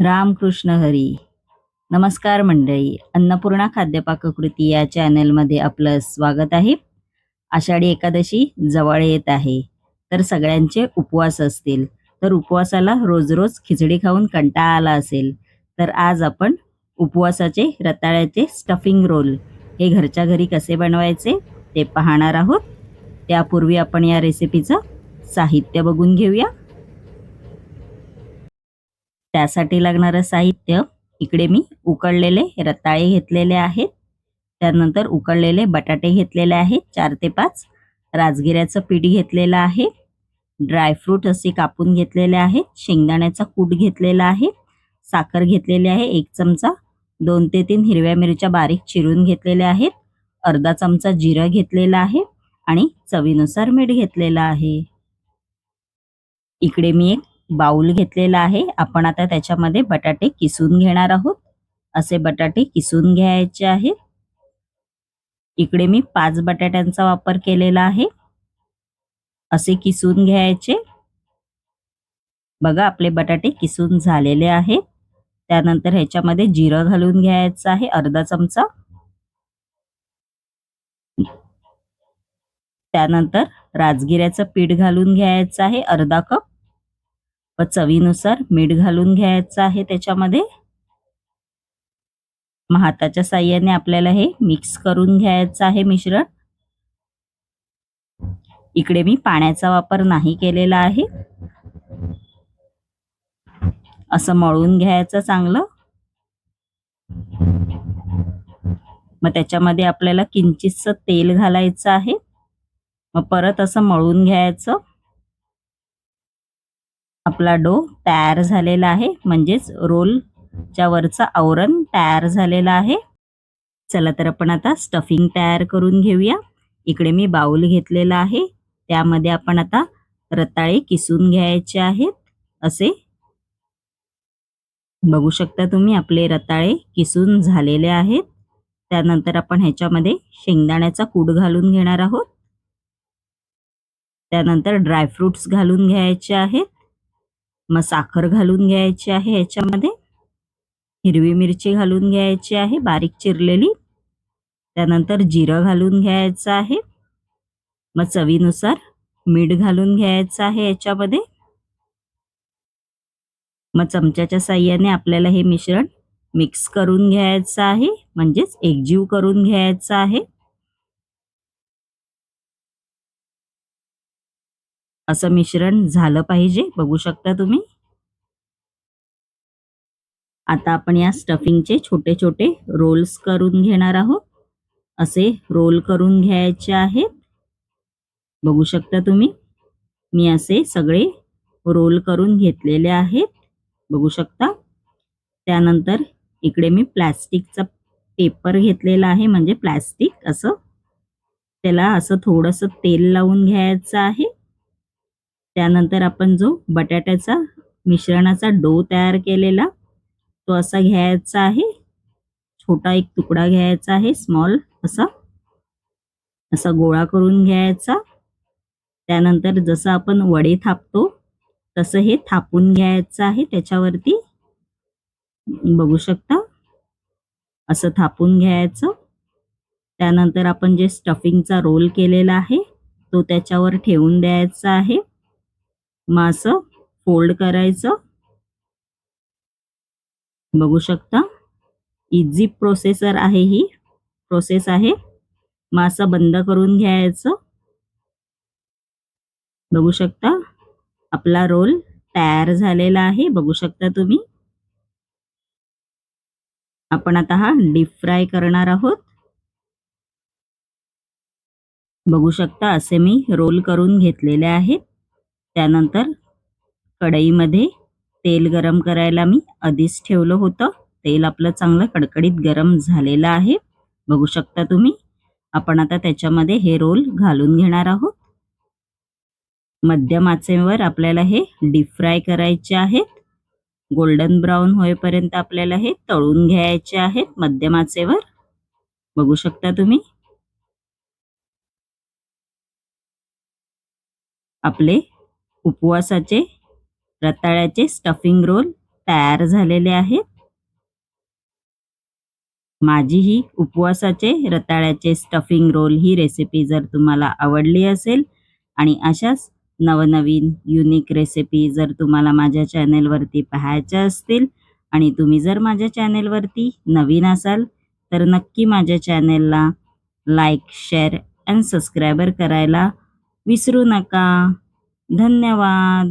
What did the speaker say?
रामकृष्ण हरी. नमस्कार मंडळी. अन्नपूर्णा खाद्यपाककृती या चॅनलमध्ये आपलं स्वागत आहे. आषाढी एकादशी जवळ येत आहे. तर सगळ्यांचे उपवास असतील. तर उपवासाला रोज रोज खिचडी खाऊन कंटाळा आला असेल. तर आज आपण उपवासाचे रताळ्याचे स्टफिंग रोल हे घरच्या घरी कसे बनवायचे ते पाहणार आहोत. त्यापूर्वी आपण या रेसिपीचं साहित्य बघून घेऊया. त्यासाठी लागणारं साहित्य इकडे मी उकळलेले रताळे घेतलेले आहेत. त्यानंतर उकळलेले बटाटे घेतलेले आहेत चार ते पाच. राजगिऱ्याचं पीठ घेतलेलं आहे. ड्रायफ्रूट असे कापून घेतलेले आहेत. शेंगदाण्याचा कूट घेतलेला आहे. साखर घेतलेली आहे एक चमचा. दोन ते तीन हिरव्या मिरच्या बारीक चिरून घेतलेल्या आहेत. अर्धा चमचा जिरं घेतलेला आहे आणि चवीनुसार मीठ घेतलेलं आहे. इकडे मी एक बाउल घेतलेला आहे. आपण आता त्याच्यामध्ये बटाटे किसून घेणार आहोत. असे बटाटे किसून घ्यायचे आहेत. इकडे मी पाच बटाट्यांचा वापर केलेला आहे. असे किसून घ्यायचे. बघा आपले बटाटे किसून झालेले आहेत. त्यानंतर ह्याच्यामध्ये जिरं घालून घ्यायचं आहे अर्धा चमचा. त्यानंतर राजगिऱ्याचं पीठ घालून घ्यायचं आहे अर्धा कप. व चवीनुसार मीठ घालून घ्यायचं आहे त्याच्यामध्ये. मग हाताच्या साह्याने आपल्याला हे मिक्स करून घ्यायचं आहे मिश्रण. इकडे मी पाण्याचा वापर नाही केलेला आहे. असं मळून घ्यायचं चांगलं. मग त्याच्यामध्ये आपल्याला किंचितसं तेल घालायचं आहे. मग परत असं मळून घ्यायचं. आपला डो तयार झालेला आहे. म्हणजेच रोलच्या वरचं आवरण तयार झालेलं आहे. चला तर आपण आता स्टफिंग तयार करून घेऊया. इकडे मी बाउल घेतलेला आहे. त्यामध्ये आपण आता रताळे किसून घ्यायचे आहेत. असे. बघू शकता तुम्ही आपले रताळे किसून झालेले आहेत. त्यानंतर आपण ह्याच्यामध्ये शेंगदाण्याचा कूट घालून घेणार आहोत. त्यानंतर ड्रायफ्रुट्स घालून घ्यायचे आहेत. मग साखर घालून घ्यायची आहे याच्यामध्ये. हिरवी मिरची घालून घ्यायची आहे बारीक चिरलेली. त्यानंतर जिरं घालून घ्यायचं आहे. मग चवीनुसार मीठ घालून घ्यायचं आहे याच्यामध्ये. मग चमच्याच्या साह्याने आपल्याला हे मिश्रण मिक्स करून घ्यायचं आहे म्हणजेच एकजीव करून घ्यायचं आहे. असं मिश्रण झालं पाहिजे बघू शकता तुम्ही. आता आपण या स्टफिंगचे छोटे छोटे रोल्स करून घेणार आहोत. असे रोल करून घ्यायचे आहेत. बघू शकता तुम्ही. मी असे सगळे रोल करून घेतलेले आहेत. बघू शकता. त्यानंतर इकडे मी प्लॅस्टिकचा पेपर घेतलेला आहे म्हणजे प्लॅस्टिक असं. त्याला असं थोडंसं तेल लावून घ्यायचं आहे. त्यानंतर आपण जो बटाट्याचा मिश्रणाचा डो तयार केलेला तो असा घ्यायचा आहे. छोटा एक तुकडा घ्यायचा आहे स्मॉल असा. असा गोळा करून घ्यायचा. त्यानंतर जसं आपण वडे थापतो तसं हे थापून घ्यायचं आहे त्याच्यावरती. बघू शकता? असं थापून घ्यायचं. त्यानंतर आपण जे स्टफिंगचा रोल केलेला आहे तो त्याच्यावर ठेवून द्यायचा आहे. मग असं फोल्ड करायचं. बघू शकता. इझी प्रोसेसर आहे ही. प्रोसेस आहे. मग असं बंद करून घ्यायचं. बघू शकता. आपला रोल तयार झालेला आहे. बघू शकता तुम्ही. आपण आता हा डीप फ्राय करणार आहोत. बघू शकता असे मी रोल करून घेतलेले आहेत. त्यानंतर कढईमध्ये तेल गरम करायला मी आधीच ठेवलं होतं. तेल आपलं चांगलं कडकडीत गरम झालेलं आहे. बघू शकता तुम्ही आपण आता त्याच्यामध्ये हे रोल घालून घेणार आहोत. मध्यम आचेवर आपल्याला हे डीप फ्राय करायचे आहेत. गोल्डन ब्राऊन होईपर्यंत आपल्याला हे तळून घ्यायचे आहेत मध्यम आचेवर. बघू शकता तुम्ही. आपले उपवासाचे रताळ्याचे स्टफिंग रोल तयार झालेले आहेत. माझी ही उपवासाचे रताळ्याचे स्टफिंग रोल ही रेसिपी जर तुम्हाला आवडली असेल आणि अशाच नवनवीन युनिक रेसिपी जर तुम्हाला माझ्या चॅनेलवरती पाहायच्या असतील आणि तुम्ही जर माझ्या चॅनेलवरती नवीन असाल तर नक्की माझ्या चॅनेलला लाईक शेअर अँड सबस्क्रायबर करायला विसरू नका. धन्यवाद.